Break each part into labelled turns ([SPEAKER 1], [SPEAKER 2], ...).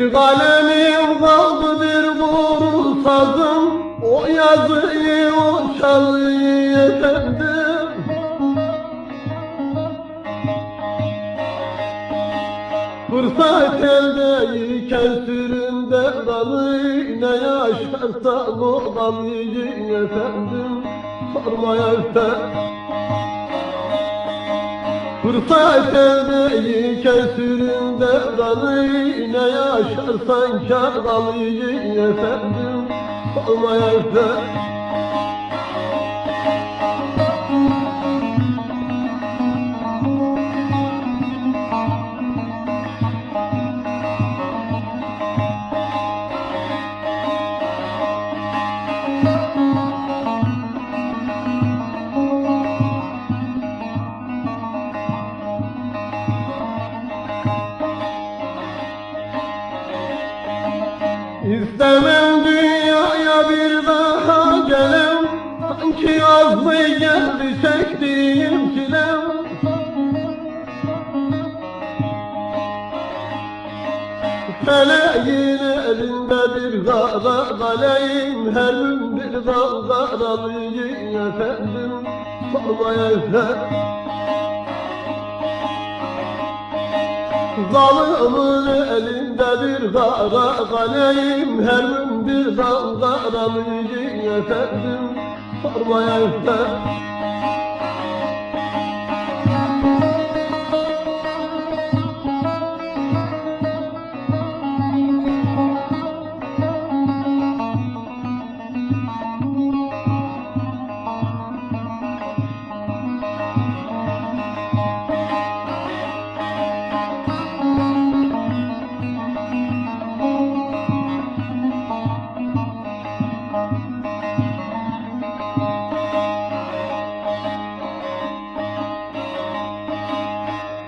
[SPEAKER 1] Bir kalemim kaldı bir burun sazım O yazıyı o çalıyı efendim Fırsat eldeyken süründe dalı Ne yaşarsan o dalıyı efendim Sormaya efendim Fırsat eldeyken sürün devranı Ne yaşarsan kâr kalıyı efendim Olmaya efendim İstemem dünyaya bir daha gelem. Sanki yazdı geldi çektiğim çilem. Feleğin elinde bir kara kaleyim. Her gün bir dalga dalıyı efendim. Sormaya efendim Zalımın elinde bir kara kalem Her gün bir dalga dalıyı efendim Sormaya efendim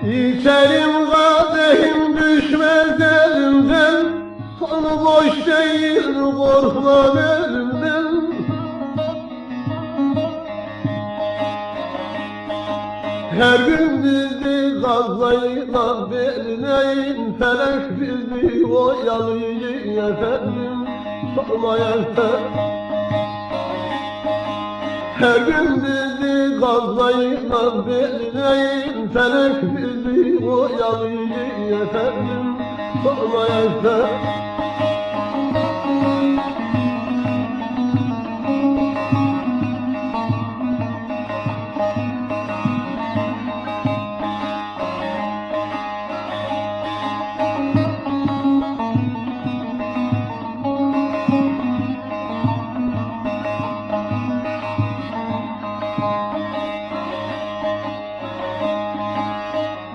[SPEAKER 1] İçerim kadehim düşmez elimden. Sonu boş değil korkma elimden. Her gün bizi gazlayla belleyin Felek bizi oyalıyı efendim Sormaya efendim her gün bizi gazlayla belleyin Felek bizi oyalıyı efendim Sormaya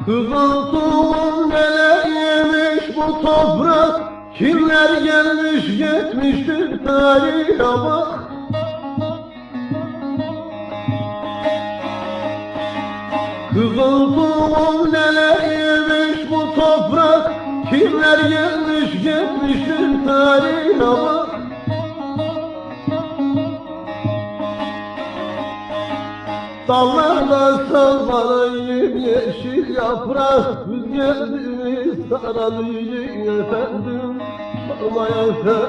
[SPEAKER 1] efendim Kızıltuğun neler yemiş bu toprak? Kimler gelmiş geçmiştir tarihe bak. Kızıltuğun neler yemiş bu toprak? Kimler gelmiş geçmiştir tarihe bak Dallarda sallanayım yeşil yaprak mi saralıyım efendim Sormaya efendim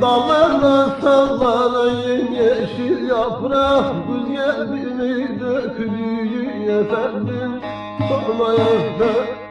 [SPEAKER 1] Dallarda sallanayım yeşil yaprak mi dökülüyüm efendim Sormaya efendim